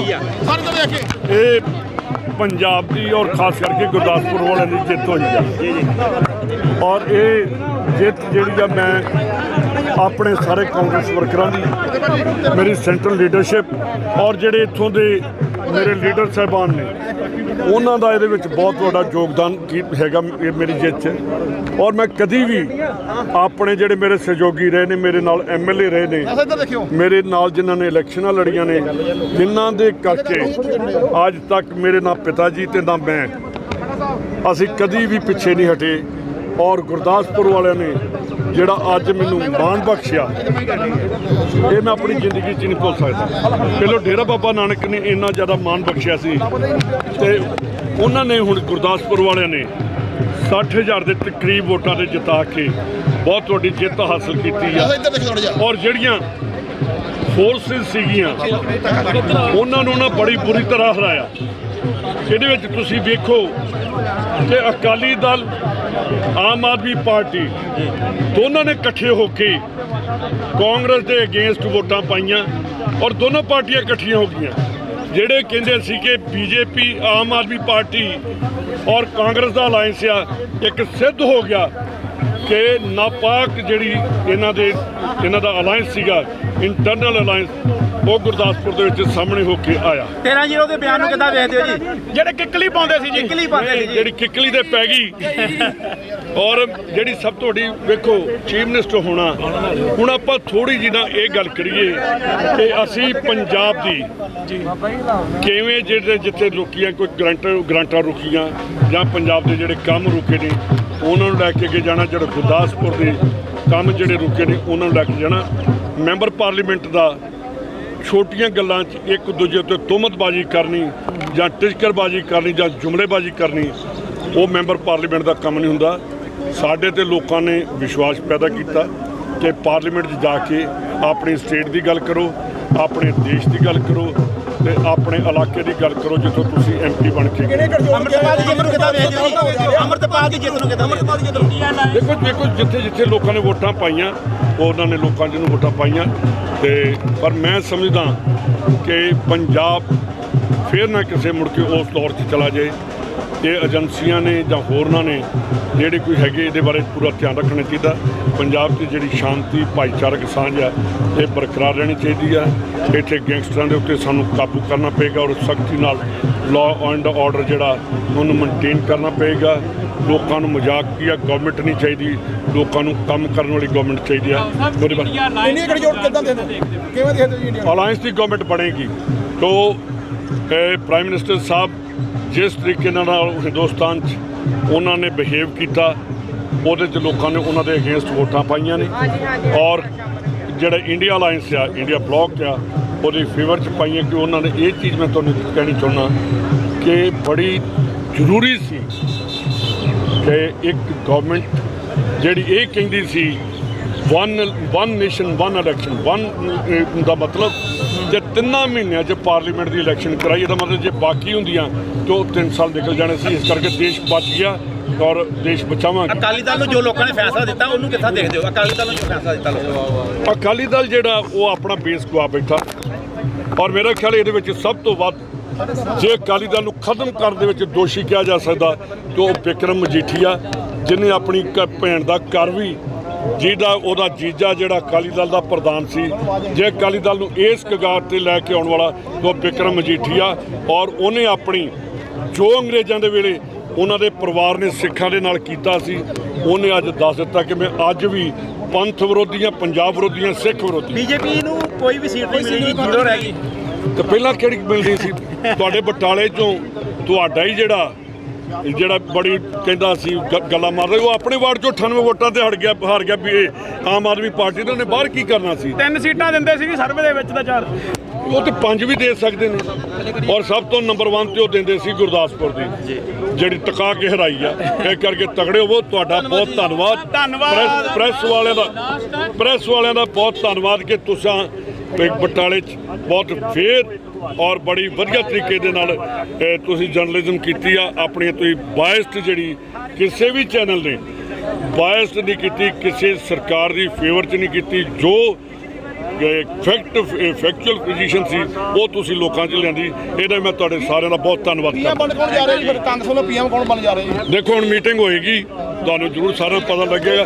ਆਈ ਆ। ਸਾਰੇ ਜਣੇ ਦੇਖੇ ਇਹ ਪੰਜਾਬ ਦੀ ਔਰ ਖਾਸ ਕਰਕੇ ਗੁਰਦਾਸਪੁਰ ਵਾਲਿਆਂ ਦੀ ਜਿੱਤ ਹੋਈ ਆ। ਔਰ ਇਹ ਜਿੱਤ ਜਿਹੜੀ ਆ ਮੈਂ ਆਪਣੇ ਸਾਰੇ ਕਾਂਗਰਸ ਵਰਕਰਾਂ ਦੀ, ਮੇਰੀ ਸੈਂਟਰਲ ਲੀਡਰਸ਼ਿਪ ਔਰ ਜਿਹੜੇ ਇੱਥੋਂ ਦੇ ਮੇਰੇ ਲੀਡਰ ਸਾਹਿਬਾਨ ਨੇ। ਉਹਨਾਂ ਦਾ ਇਹਦੇ ਵਿੱਚ ਬਹੁਤ ਵੱਡਾ ਯੋਗਦਾਨ ਕੀ ਹੈਗਾ ਮੇਰੀ ਜਿੱਤ 'ਚ। ਔਰ ਮੈਂ ਕਦੀ ਵੀ ਆਪਣੇ ਜਿਹੜੇ ਮੇਰੇ ਸਹਿਯੋਗੀ ਰਹੇ ਨੇ ਮੇਰੇ ਨਾਲ ਐਮਐਲਏ ਰਹੇ ਨੇ ਮੇਰੇ ਨਾਲ ਜਿਨ੍ਹਾਂ ਨੇ ਇਲੈਕਸ਼ਨਾਂ ਲੜੀਆਂ ਨੇ ਜਿਨ੍ਹਾਂ ਦੇ ਕਰਕੇ ਅੱਜ ਤੱਕ ਮੇਰੇ ਨਾ ਪਿਤਾ ਜੀ ਤੇ ਨਾ ਮੈਂ ਅਸੀਂ ਕਦੀ ਵੀ ਪਿੱਛੇ ਨਹੀਂ ਹਟੇ। ਔਰ ਗੁਰਦਾਸਪੁਰ ਵਾਲਿਆਂ ਨੇ ਜਿਹੜਾ ਅੱਜ ਮੈਨੂੰ ਮਾਣ ਬਖਸ਼ਿਆ ਇਹ ਮੈਂ ਆਪਣੀ ਜ਼ਿੰਦਗੀ 'ਚ ਨਹੀਂ ਭੁੱਲ ਸਕਦਾ। ਪਹਿਲਾਂ ਡੇਰਾ ਬਾਬਾ ਨਾਨਕ ਨੇ ਇੰਨਾ ਜ਼ਿਆਦਾ ਮਾਣ ਬਖਸ਼ਿਆ ਸੀ ਤੇ ਉਹਨਾਂ ਨੇ ਹੁਣ ਗੁਰਦਾਸਪੁਰ ਵਾਲਿਆਂ ਨੇ 60000 ਦੇ ਤਕਰੀਬ ਵੋਟਾਂ ਤੇ ਜਿਤਾ ਕੇ ਬਹੁਤ ਵੱਡੀ ਜਿੱਤ ਹਾਸਲ ਕੀਤੀ ਆ। ਔਰ ਜਿਹੜੀਆਂ ਫੋਰਸਿਸ ਸੀਗੀਆਂ ਉਹਨਾਂ ਨੂੰ ਨਾ ਬੜੀ ਬੁਰੀ ਤਰ੍ਹਾਂ ਹਰਾਇਆ। ਇਹਦੇ ਵਿੱਚ ਤੁਸੀਂ ਵੇਖੋ ਕਿ ਅਕਾਲੀ ਦਲ, ਆਮ ਆਦਮੀ ਪਾਰਟੀ ਦੋਨਾਂ ਨੇ ਇਕੱਠੇ ਹੋ ਕੇ ਕਾਂਗਰਸ ਦੇ ਅਗੇਂਸਟ ਵੋਟਾਂ ਪਾਈਆਂ ਔਰ ਦੋਨੋਂ ਪਾਰਟੀਆਂ ਇਕੱਠੀਆਂ ਹੋ ਗਈਆਂ। ਜਿਹੜੇ ਕਹਿੰਦੇ ਸੀ ਕਿ ਬੀਜੇਪੀ, ਆਮ ਆਦਮੀ ਪਾਰਟੀ ਔਰ ਕਾਂਗਰਸ ਦਾ ਅਲਾਈਅੰਸ ਆ, ਇੱਕ ਸਿੱਧ ਹੋ ਗਿਆ ਕਿ ਨਾਪਾਕ ਜਿਹੜੀ ਇਹਨਾਂ ਦੇ, ਇਹਨਾਂ ਦਾ ਅਲਾਈਅੰਸ ਸੀਗਾ ਇੰਟਰਨਲ ਅਲਾਈਅੰਸ ਉਹ ਗੁਰਦਾਸਪੁਰ ਦੇ ਵਿੱਚ ਸਾਹਮਣੇ ਹੋ ਕੇ ਆਇਆ। 13 ਜ਼ੀਰੋ ਦੇ ਬਿਆਨ ਨੂੰ ਕਿੱਦਾਂ ਵੇਖਦੇ ਹੋ ਜੀ? ਜਿਹੜੇ ਕਿੱਕਲੀ ਪਾਉਂਦੇ ਸੀ ਜੀ। ਕਿੱਕਲੀ ਪਾਉਂਦੇ ਸੀ ਜਿਹੜੀ ਕਿੱਕਲੀ ਤੇ ਪੈ ਗਈ। ਔਰ ਜਿਹੜੀ ਸਭ ਤੋਂ ਵੱਡੀ ਵੇਖੋ ਚੀਫ ਮਿਨਿਸਟਰ ਹੋਣਾ ਹੁਣ ਆਪਾਂ ਥੋੜੀ ਜਿਹੀ ਨਾ ਇਹ ਗੱਲ ਕਰੀਏ ਕਿ ਅਸੀਂ ਪੰਜਾਬ ਦੀ ਕਿਵੇਂ ਜਿਹੜੇ ਜਿੱਥੇ ਰੁਕੀਆਂ ਕੋਈ ਗਰੰਟਰ ਗਰੰਟਾਂ ਰੁਕੀਆਂ ਜਾਂ ਪੰਜਾਬ ਦੇ ਜਿਹੜੇ ਕੰਮ ਰੁਕੇ ਨੇ ਉਹਨਾਂ ਨੂੰ ਲੈ ਕੇ ਅੱਗੇ ਜਾਣਾ ਜਿਹੜਾ ਗੁਰਦਾਸਪੁਰ ਦੇ ਕੰਮ ਜਿਹੜੇ ਰੁਕੇ ਨੇ ਉਹਨਾਂ ਨੂੰ ਲੈ ਕੇ ਜਾਣਾ। ਮੈਂਬਰ ਪਾਰਲੀਮੈਂਟ ਦਾ ਛੋਟੀਆਂ ਗੱਲਾਂ 'ਚ ਇੱਕ ਦੂਜੇ ਉੱਤੇ ਤੁਹਮਤਬਾਜ਼ੀ ਕਰਨੀ ਜਾਂ ਟਿਚਕਰਬਾਜ਼ੀ ਕਰਨੀ ਜਾਂ ਜੁਮਲੇਬਾਜ਼ੀ ਕਰਨੀ, ਉਹ ਮੈਂਬਰ ਪਾਰਲੀਮੈਂਟ ਦਾ ਕੰਮ ਨਹੀਂ ਹੁੰਦਾ। ਸਾਡੇ ਤੇ ਲੋਕਾਂ ਨੇ ਵਿਸ਼ਵਾਸ ਪੈਦਾ ਕੀਤਾ ਕਿ ਪਾਰਲੀਮੈਂਟ 'ਚ ਜਾ ਕੇ ਆਪਣੀ ਸਟੇਟ ਦੀ ਗੱਲ ਕਰੋ, ਆਪਣੇ ਦੇਸ਼ ਦੀ ਗੱਲ ਕਰੋ ਤੇ ਆਪਣੇ ਇਲਾਕੇ ਦੀ ਗੱਲ ਕਰੋ ਜਿੱਥੋਂ ਤੁਸੀਂ ਐਮਪੀ ਬਣ ਕੇ ਗਏ ਅੰਮ੍ਰਿਤਪਾਲ ਦੀ ਜਿੱਤ ਨੂੰ ਕਿੱਦਾਂ ਵੇਖਦੇ ਹੋ? ਅੰਮ੍ਰਿਤਪਾਲ ਦੀ ਜਿੱਤ ਨੂੰ ਕਿੱਦਾਂ ਅੰਮ੍ਰਿਤਪਾਲ ਦੀ ਜਿੱਤ ਨੂੰ ਦੇਖੋ ਦੇਖੋ ਜਿੱਥੇ ਜਿੱਥੇ ਲੋਕਾਂ ਨੇ ਵੋਟਾਂ ਪਾਈਆਂ ਉਹਨਾਂ ਨੇ ਲੋਕਾਂ ਜਿਹਨੂੰ ਵੋਟਾਂ ਪਾਈਆਂ। ਤੇ ਪਰ ਮੈਂ ਸਮਝਦਾ ਕਿ ਪੰਜਾਬ ਫੇਰ ਨਾ ਕਿਸੇ ਮੁੜ ਕੇ ਉਸ ਦੌਰ 'ਚ ਚਲਾ ਜਾਏ। ਇਹ ਏਜੰਸੀਆਂ ਨੇ ਜਾਂ ਹੋਰਨਾਂ ਨੇ ਜਿਹੜੇ ਕੋਈ ਹੈਗੇ ਇਹਦੇ ਬਾਰੇ ਪੂਰਾ ਧਿਆਨ ਰੱਖਣਾ ਚਾਹੀਦਾ। ਪੰਜਾਬ 'ਚ ਜਿਹੜੀ ਸ਼ਾਂਤੀ ਭਾਈਚਾਰਕ ਸਾਂਝ ਆ ਇਹ ਬਰਕਰਾਰ ਰਹਿਣੀ ਚਾਹੀਦੀ ਆ ਇੱਥੇ ਗੈਂਗਸਟਰਾਂ ਦੇ ਉੱਤੇ ਸਾਨੂੰ ਕਾਬੂ ਕਰਨਾ ਪਏਗਾ ਔਰ ਸਖਤੀ ਨਾਲ ਲਾਅ ਐਂਡ ਆਰਡਰ ਜਿਹੜਾ ਉਹਨੂੰ ਮੇਨਟੇਨ ਕਰਨਾ ਪਏਗਾ। ਲੋਕਾਂ ਨੂੰ ਮਜ਼ਾਕ ਕੀ ਆ ਗਵਰਨਮੈਂਟ ਨਹੀਂ ਚਾਹੀਦੀ। ਲੋਕਾਂ ਨੂੰ ਕੰਮ ਕਰਨ ਵਾਲੀ ਗਵਰਨਮੈਂਟ ਚਾਹੀਦੀ ਆ ਉਹਦੇ ਬਾਰੇ ਇੰਡੀਆ ਗੱਠਜੋੜ ਕਿੱਦਾਂ ਦੇ ਕਿਵੇਂ ਦੇਖਦੇ ਹੋ ਜੀ ਇੰਡੀਆ ਅਲਾਈਅੰਸ ਦੀ ਗਵਰਨਮੈਂਟ ਬਣੇਗੀ। ਤੋ ਪ੍ਰਾਈਮ ਮਿਨਿਸਟਰ ਸਾਹਿਬ ਜਿਸ ਤਰੀਕੇ ਨਾਲ ਹਿੰਦੁਸਤਾਨ 'ਚ ਉਹਨਾਂ ਨੇ ਬਿਹੇਵ ਕੀਤਾ ਉਹਦੇ 'ਚ ਲੋਕਾਂ ਨੇ ਉਹਨਾਂ ਦੇ ਅਗੇਂਸਟ ਵੋਟਾਂ ਪਾਈਆਂ ਨੇ। ਔਰ ਜਿਹੜਾ ਇੰਡੀਆ ਅਲਾਈਅੰਸ ਆ ਇੰਡੀਆ ਬਲੌਕ ਆ ਉਹਦੇ ਫੇਵਰ 'ਚ ਪਾਈਆਂ ਕਿ ਉਹਨਾਂ ਨੇ ਇਹ ਚੀਜ਼ ਮੈਂ ਤੁਹਾਨੂੰ ਕਹਿਣੀ ਚਾਹੁੰਦਾ ਕਿ ਬੜੀ ਜ਼ਰੂਰੀ ਸੀ ਕਿ ਇੱਕ ਗਵਰਨਮੈਂਟ ਜਿਹੜੀ ਇਹ ਕਹਿੰਦੀ ਸੀ one one nation one election one ਦਾ ਮਤਲਬ ਜੇ ਤਿੰਨਾਂ ਮਹੀਨਿਆਂ 'ਚ ਪਾਰਲੀਮੈਂਟ ਦੀ ਇਲੈਕਸ਼ਨ ਕਰਾਈ ਇਹਦਾ ਮਤਲਬ ਜੇ ਬਾਕੀ ਹੁੰਦੀਆਂ ਤਾਂ ਉਹ 3 ਸਾਲ ਨਿਕਲ ਜਾਣੇ ਸੀ ਇਸ ਕਰਕੇ ਦੇਸ਼ ਬਚ ਗਿਆ ਔਰ ਦੇਸ਼ ਬਚਾਵਾਂਗੇ। ਅਕਾਲੀ ਦਲ ਨੂੰ ਜੋ ਲੋਕਾਂ ਨੇ ਫੈਸਲਾ ਦਿੱਤਾ ਉਹਨੂੰ ਕਿੱਦਾਂ ਦੇਖਦੇ ਹੋ? ਅਕਾਲੀ ਦਲ ਨੂੰ ਜੋ ਫੈਸਲਾ ਦਿੱਤਾ ਲੋਕਾਂ ਅਕਾਲੀ ਦਲ ਜਿਹੜਾ ਉਹ ਆਪਣਾ ਬੇਸ ਗਵਾ ਬੈਠਾ। ਔਰ ਮੇਰਾ ਖਿਆਲ ਇਹਦੇ ਵਿੱਚ ਸਭ ਤੋਂ ਵੱਧ ਜੇ ਅਕਾਲੀ ਦਲ ਨੂੰ ਖਤਮ ਕਰਨ ਦੇ ਵਿੱਚ ਦੋਸ਼ੀ ਕਿਹਾ ਜਾ ਸਕਦਾ ਤਾਂ ਉਹ ਵਿਕਰਮ ਮਜੀਠੀਆ ਜਿਹਨੇ ਆਪਣੀ ਭੈਣ ਦਾ ਘਰ ਵੀ ਜਿਹਦਾ ਉਹਦਾ ਜੀਜਾ ਜਿਹੜਾ ਅਕਾਲੀ ਦਲ ਦਾ ਪ੍ਰਧਾਨ ਸੀ ਜੇ ਅਕਾਲੀ ਦਲ ਨੂੰ ਇਸ ਕਗਾਰ ਤੇ ਲੈ ਕੇ ਆਉਣ ਵਾਲਾ ਉਹ ਵਿਕਰਮ ਮਜੀਠੀਆ ਔਰ ਉਹਨੇ ਆਪਣੀ ਜੋ ਅੰਗਰੇਜ਼ਾਂ ਦੇ ਵੇਲੇ ਉਹਨਾਂ ਦੇ ਪਰਿਵਾਰ ਨੇ ਸਿੱਖਾਂ ਦੇ ਨਾਲ ਕੀਤਾ ਸੀ ਉਹਨੇ ਅੱਜ ਦੱਸ ਦਿੱਤਾ ਕਿ ਮੈਂ ਅੱਜ ਵੀ ਪੰਥ ਵਿਰੋਧੀਆਂ ਪੰਜਾਬ ਵਿਰੋਧੀਆਂ ਸਿੱਖ ਵਿਰੋਧੀ ਬੀਜੇਪੀ ਨੂੰ ਕੋਈ ਵੀ ਸੀਟ ਨਹੀਂ ਮਿਲੀ ਜੀ ਜ਼ੀਰੋ ਰਹਿ ਗਈ। ਤੇ ਪਹਿਲਾਂ ਕਿਹੜੀ ਮਿਲਦੀ ਸੀ? ਤੁਹਾਡੇ ਬਟਾਲੇ ਚੋਂ ਤੁਹਾਡਾ ਹੀ ਜਿਹੜਾ ਜਿਹੜਾ ਬੜੀ ਕਹਿੰਦਾ ਸੀ ਗੱਲਾਂ ਮਾਰਦਾ ਉਹ ਆਪਣੇ ਵਾਰਡ ਚੋਂ 98 ਵੋਟਾਂ ਤੇ ਹਟ ਗਿਆ ਹਾਰ ਗਿਆ ਵੀ ਇਹ ਆਮ ਆਦਮੀ ਪਾਰਟੀ ਨੇ ਉਹਨੇ ਬਾਹਰ ਕੀ ਕਰਨਾ ਸੀ? ਤਿੰਨ ਸੀਟਾਂ ਦਿੰਦੇ ਸੀ ਸਰਵੇ ਦੇ ਵਿੱਚ ਤਾਂ ਚਾਰ। ਉਹ ਤੇ ਪੰਜ ਵੀ ਦੇ ਸਕਦੇ ਨੇ ਔਰ ਸਭ ਤੋਂ ਨੰਬਰ 1 ਤੇ ਉਹ ਦਿੰਦੇ ਸੀ ਗੁਰਦਾਸਪੁਰ ਦੀ ਜਿਹੜੀ ਟਕਾ ਕੇ ਹਰਾਈ ਆ। ਇਹ ਕਰਕੇ ਤਗੜੇ ਹੋਵੋ ਤੁਹਾਡਾ ਬਹੁਤ ਧੰਨਵਾਦ। ਧੰਨਵਾਦ। ਪ੍ਰੈਸ- ਵਾਲਿਆਂ ਦਾ ਪ੍ਰੈਸ ਵਾਲਿਆਂ ਦਾ ਬਹੁਤ ਧੰਨਵਾਦ ਕਿ ਤੁਸੀਂ ਬਟਾਲੇ 'ਚ ਬਹੁਤ ਫੇਰ ਔਰ ਬੜੀ ਵਧੀਆ ਤਰੀਕੇ ਦੇ ਨਾਲ ਤੁਸੀਂ ਜਰਨਲਿਜ਼ਮ ਕੀਤੀ ਆ ਆਪਣੀ ਤੁਸੀਂ ਬਾਇਸਡ ਜਿਹੜੀ ਕਿਸੇ ਵੀ ਚੈਨਲ ਨੇ ਬਾਇਸਡ ਨਹੀਂ ਕੀਤੀ ਕਿਸੇ ਸਰਕਾਰ ਦੀ ਫੇਵਰ 'ਚ ਨਹੀਂ ਕੀਤੀ ਜੋ ਫੈਕਟ ਫੈਕਚੁਅਲ ਪੋਜੀਸ਼ਨ ਸੀ ਉਹ ਤੁਸੀਂ ਲੋਕਾਂ 'ਚ ਲਿਆਂਦੀ ਇਹਦਾ ਮੈਂ ਤੁਹਾਡੇ ਸਾਰਿਆਂ ਦਾ ਬਹੁਤ ਧੰਨਵਾਦ ਪੀਐਮ ਕਰਦਾ। ਬਣ ਕੌਣ ਜਾ ਰਿਹਾ ਜੀ? ਫਿਰ ਕਾਂਗਰਸ ਵੱਲੋਂ ਪੀਐਮ ਕੌਣ ਬਣ ਜਾ ਰਿਹਾ ਜੀ? ਦੇਖੋ ਹੁਣ ਮੀਟਿੰਗ ਹੋਏਗੀ ਤੁਹਾਨੂੰ ਜ਼ਰੂਰ ਸਾਰਿਆਂ ਨੂੰ ਪਤਾ ਲੱਗੇਗਾ।